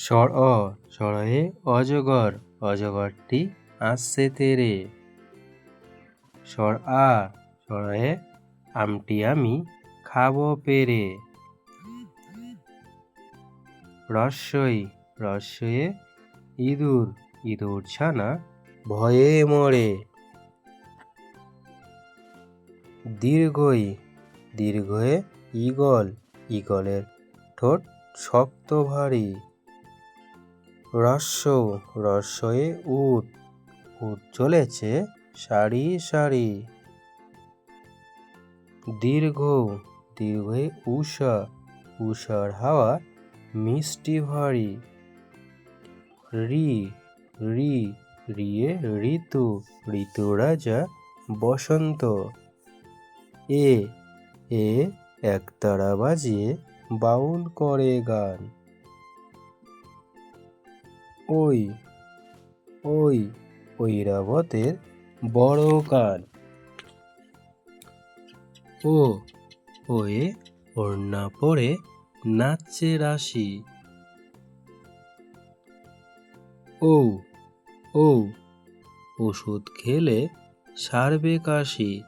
স্বর অ স্বরয়ে অজগর, অজগরটি আসছে তেরে। স্বর আ স্বরয়ে আমটি আমি খাব পেরে। রস্যই রস্যয়ে ইঁদুর ইঁদুর ছানা ভয়ে মরে। দীর্ঘই দীর্ঘয়ে ঈগল, ঈগলের ঠোঁট শক্ত ভারী। রস্য রস্যয়ে উট। উট চলেছে সারি সারি। দীর্ঘ দীর্ঘয়ে উষা উষার হাওয়া মিষ্টি ভারী। রি রি, রিয়ে ঋতু। ঋতু রাজা বসন্ত। এ এ একতারা বাজিয়ে বাউল করে গান। ওই ওই, ঐরাবতের বড় কান ও, ওয়ে ওড়না পরে নাচছে রাশি। ও ও ওষুধ খেলে সারবে কাশি।